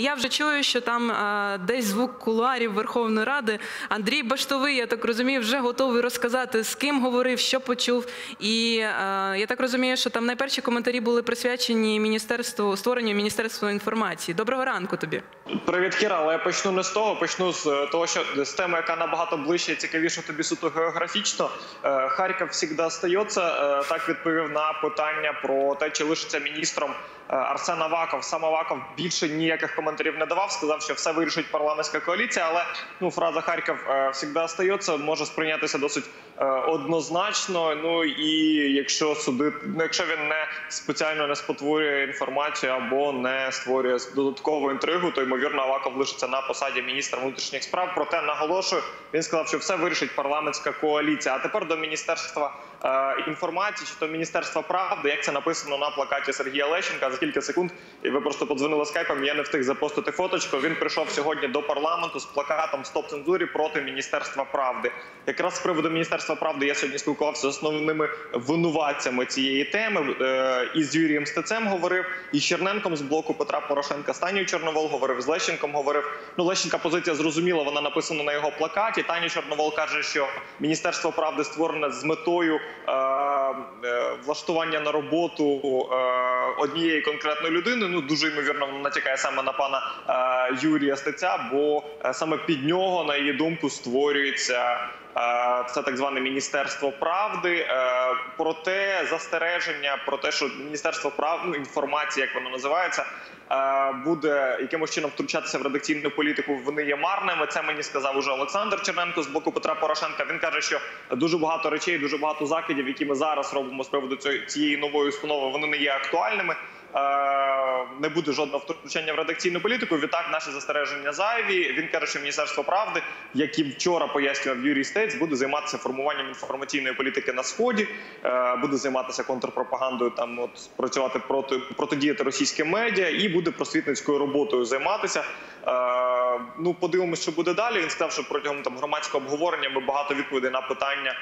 Я вже чую, що там е, десь звук кулуарів Верховної Ради. Андрій Баштовий, я так розумію, вже готовий розказати, з ким говорив, що почув. І е, я так розумію, що там найперші коментарі були присвячені міністерству створенню міністерства інформації. Доброго ранку тобі. Привіт, Кіра, але я почну не з того. Почну з е, того, що з теми, яка набагато ближче і цікавіше тобі суто географічно. Харків завжди остається. Е, Так відповів на питання про те, чи лишиться міністром Арсен Аваков. Сам Аваков більше ніяких коментарів не давав. Сказав, що все вирішить парламентська коаліція. Але ну фраза Харків е, завжди остається, може сприйнятися досить е, однозначно. Ну і якщо судити, ну якщо він не спеціально не спотворює інформацію або не створює додаткову інтригу, то ймовірно Аваков лишиться на посаді міністра внутрішніх справ. Проте наголошую, він сказав, що все вирішить парламентська коаліція. А тепер до міністерства е, інформації чи то міністерства правди, як це написано на плакаті Сергія Лещенка кілька секунд. І ви просто подзвонили скайпом. Я не встиг запостити фоточку. Він прийшов сьогодні до парламенту з плакатом Стоп цензурі проти міністерства правди. Якраз з приводу міністерства правди я сьогодні спілкувався з основними винуватцями цієї теми. Е, і з Юрієм Стецем говорив, і з Черненком з блоку Петра Порошенка. Станію Чорновол говорив з Лещенком. Говорив. Ну Лещенка позиція зрозуміла. Вона написана на його плакаті. Таня Чорновол каже, що міністерство правди створене з метою е, е, влаштування на роботу е, однієї конкретної людини. Ну дуже ймовірно, натякає саме на пана е, Юрія Стеця, бо е, саме під нього, на її думку, створюється. Е, Це так зване міністерство правди. Проте застереження про те, що міністерство прав ну, інформації, як воно називається, буде якимось чином втручатися в редакційну політику. Вони є марними. Це мені сказав уже Олександр Черненко з боку Петра Порошенка. Він каже, що дуже багато речей, дуже багато закидів, які ми зараз робимо з приводу цієї нової установи, вони не є актуальними. Е, Не буде жодного втручання в редакційну політику. Відтак наші застереження зайві. Він каже, що міністерство правди, як і вчора пояснював Юрій Стець, буде займатися формуванням інформаційної політики на сході, е, буде займатися контрпропагандою, там от працювати проти протидіяти російським медіа і буде просвітницькою роботою займатися. Е, Ну, подивимося, що буде далі. Він сказав, що протягом там громадського обговорення ми багато відповідей на питання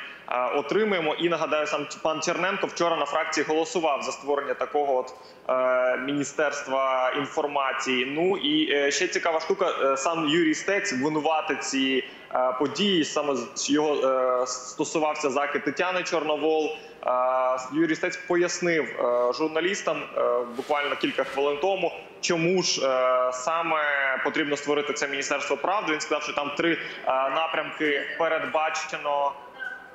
отримаємо. І нагадаю, сам пан Черненко вчора на фракції голосував за створення такого от е, міністерства інформації. Ну і е, ще цікава штука. е, Сам Юрій Стець винуватить ці події. Саме його стосувався закид Тетяни Чорновол. Юрій Стець пояснив журналістам буквально кілька хвилин тому, чому ж саме потрібно створити це міністерство правди. Він сказав, що там три напрямки передбачено.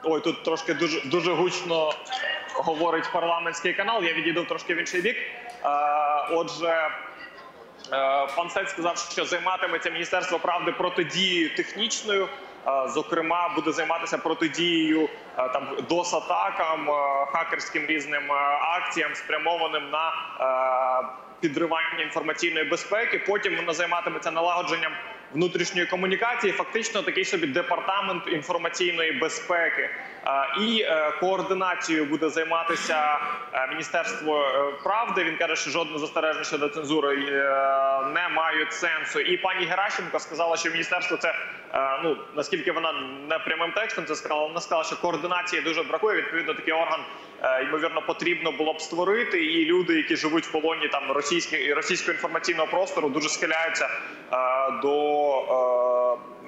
Ой, тут трошки дуже дуже гучно говорить парламентський канал. Я відійду трошки в інший бік. Е, Отже, Е, Пан Стець сказав, що займатиметься Міністерство правди протидією технічною. Е, Зокрема, буде займатися протидією там досатакам, хакерським різним акціям, спрямованим на підривання інформаційної безпеки. Потім вона займатиметься налагодженням внутрішньої комунікації. Фактично, такий собі департамент інформаційної безпеки. Е, І е, координацією буде займатися е, Міністерство правди. Він каже, що жодне застереження щодо цензури не мають сенсу. І пані Геращенко сказала, що міністерство це ну наскільки вона не прямим текстом це сказала. Вона сказала, що координації дуже бракує. Відповідно, такий орган ймовірно потрібно було б створити. І люди, які живуть в полоні там російського російського інформаційного простору, дуже схиляються е,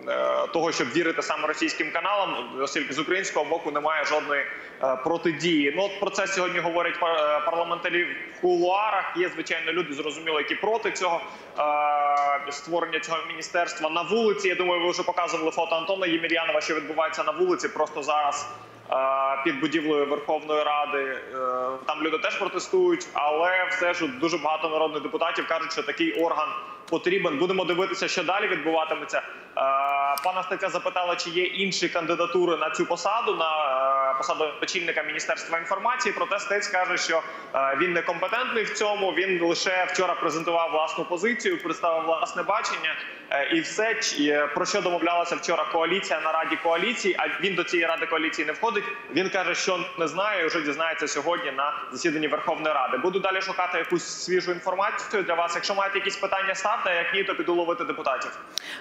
е, е, Того, щоб вірити саме російським каналам, оскільки з українського боку немає жодної е, протидії. Ну от про це сьогодні говорять пар- парламентарі в кулуарах. Є звичайно люди зрозуміло, які проти цього створення цього міністерства на вулиці. Я думаю, ви вже показували фото Антона Ємельянова, що відбувається на вулиці просто зараз. Під будівлею Верховної Ради там люди теж протестують, але все ж дуже багато народних депутатів кажуть, що такий орган потрібен. Будемо дивитися, що далі відбуватиметься. Е, Пана Стеця запитала, чи є інші кандидатури на цю посаду, на е, посаду очільника міністерства інформації. Проте Стець каже, що е, він не компетентний в цьому. Він лише вчора презентував власну позицію, представив власне бачення. І все про що домовлялася вчора коаліція на раді коаліції. А він до цієї ради коаліції не входить. Він каже, що не знає, і вже дізнається сьогодні на засіданні Верховної Ради. Буду далі шукати якусь свіжу інформацію для вас. Якщо маєте якісь питання, ставте. Як ні, то піду депутатів.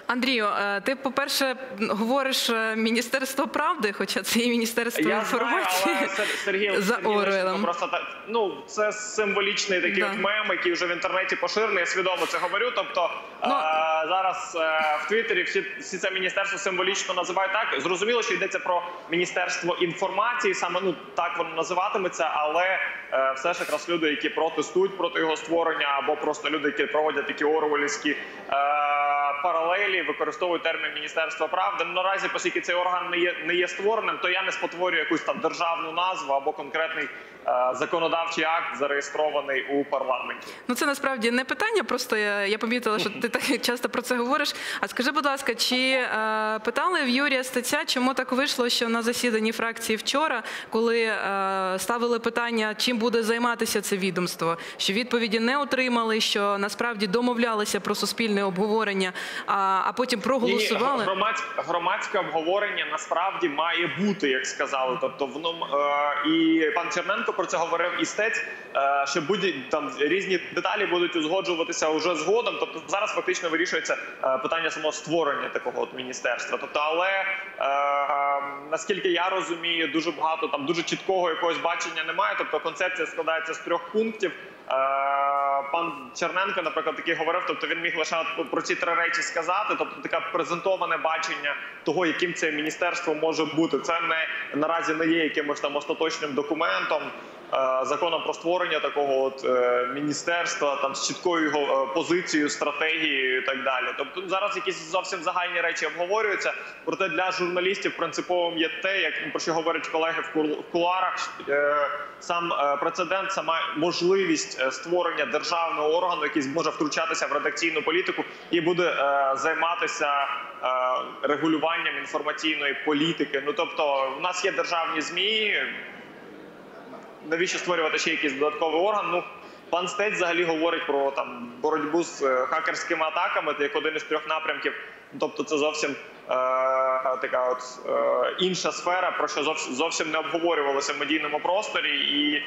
Андрію, е, ти, по-перше, говориш е, Міністерство правди, хоча це і Міністерство Я знаю, інформації. але Сергій за Орвелом. просто так. Ну це символічний такий Да. мем, який вже в інтернеті поширений. Я свідомо це говорю. Тобто Ну- е, зараз е, в Твіттері всі, всі це міністерство символічно називають так. Зрозуміло, що йдеться про міністерство інформації, саме ну так воно називатиметься, але е, все ж якраз люди, які протестують проти його створення, або просто люди, які проводять такі орвелівські е, паралелі, використовують термін Міністерства правди. Ну, наразі, оскільки цей орган не є не є створеним, то я не спотворюю якусь там державну назву або конкретний законодавчий акт, зареєстрований у парламенті. Ну це насправді не питання. Просто я, я помітила, що ти так часто про це говориш. А скажи, будь ласка, чи е, питали в Юрія Стеця, чому так вийшло, що на засіданні фракції вчора, коли е, ставили питання, чим буде займатися це відомство, що відповіді не отримали, що насправді домовлялися про суспільне обговорення, а, а потім проголосували. Ні, громадське, громадське обговорення насправді має бути, як сказали. Тобто воно е, і пан Черненко про це говорив істець. е, що будь там різні деталі будуть узгоджуватися уже згодом. Тобто зараз фактично вирішується е, питання самого створення такого от міністерства. Тобто, але е, наскільки я розумію, дуже багато там дуже чіткого якогось бачення немає. Тобто концепція складається з трьох пунктів. Пан Черненко, наприклад, такий говорив, тобто він міг лише про ці три речі сказати. Тобто, таке презентоване бачення того, яким це міністерство може бути. Це не наразі не є якимось там остаточним документом, законом про створення такого от е, міністерства, там з чіткою його е, позицією, стратегією і так далі. Тобто зараз якісь зовсім загальні речі обговорюються. Проте для журналістів принциповим є те, як про що говорять колеги в кул- кулуарах. е, Сам е, прецедент, сама можливість е, створення державного органу, який зможе втручатися в редакційну політику і буде е, займатися е, регулюванням інформаційної політики. Ну тобто, в нас є державні змі. Навіщо створювати ще якийсь додатковий орган? Ну пан Стець взагалі говорить про там боротьбу з е, хакерськими атаками, як один із трьох напрямків. Тобто, це зовсім така от е, інша сфера, про що зовсім не обговорювалося в медійному просторі. І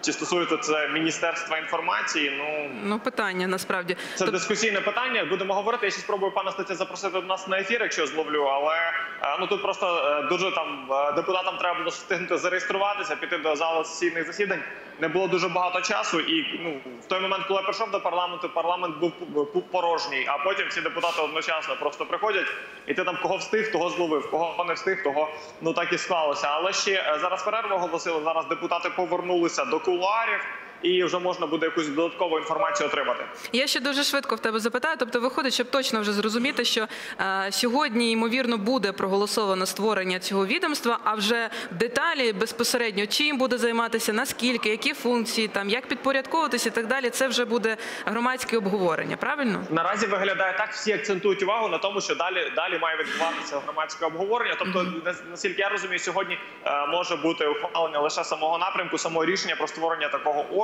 чи стосується це міністерства інформації? Ну Ну питання насправді. це Тоб- дискусійне питання. Будемо говорити. Я ще спробую пана Стеця запросити до нас на ефір, якщо зловлю. Але е, ну тут просто е, дуже там е, депутатам треба було встигнути зареєструватися, піти до залу сесійних засідань. Не було дуже багато часу, і ну в той момент, коли я прийшов до парламенту, парламент був був порожній. А потім всі депутати одночасно просто приходять, і ти там кого встиг, того зловив, кого не встиг, того ну так і склалося. Але ще е, зараз перерву оголосили. Зараз депутати повернулися до кулуарів, і вже можна буде якусь додаткову інформацію отримати. Я ще дуже швидко в тебе запитаю. Тобто, виходить, щоб точно вже зрозуміти, що е, сьогодні ймовірно буде проголосовано створення цього відомства, а вже деталі безпосередньо чим буде займатися, наскільки, які функції, там як підпорядковуватися і так далі. Це вже буде громадське обговорення. Правильно? Наразі виглядає так, всі акцентують увагу на тому, що далі далі має відбуватися громадське обговорення. Тобто, на- наскільки я розумію, сьогодні е, може бути ухвалення лише самого напрямку, самого рішення про створення такого органу.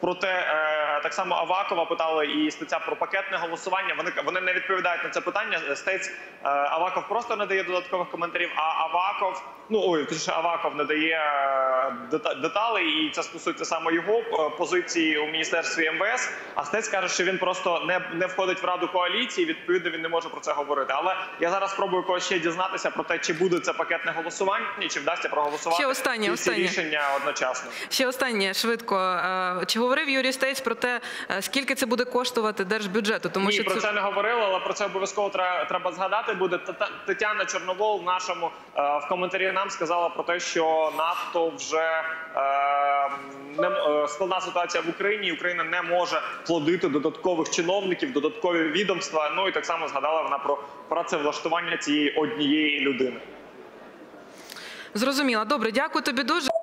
Проте е, так само Авакова питали і стаття про пакетне голосування. Вони вони не відповідають на це питання. Стець е, Аваков просто не дає додаткових коментарів. А Аваков, ну ой, точніше, Аваков не дає е, дета- деталей, і це стосується саме його е, позиції у міністерстві МВС. А Стець каже, що він просто не, не входить в раду коаліції. Відповідно, він не може про це говорити. Але я зараз спробую когось ще дізнатися про те, чи буде це пакетне голосування, чи вдасться проголосувати Ще останнє. рішення одночасно. Ще останнє швидко. Чи говорив Юрій Стець про те, е, скільки це буде коштувати держбюджету? Тому Ні, що про це не говорили, але про це обов'язково треба, згадати. Буде Тетяна Чорновол в нашому е, в коментарі нам сказала про те, що НАТО вже е, не складна ситуація в Україні. Україна не може плодити додаткових чиновників, додаткові відомства. Ну і так само згадала вона про працевлаштування цієї однієї людини. зрозуміла. Добре, дякую тобі дуже.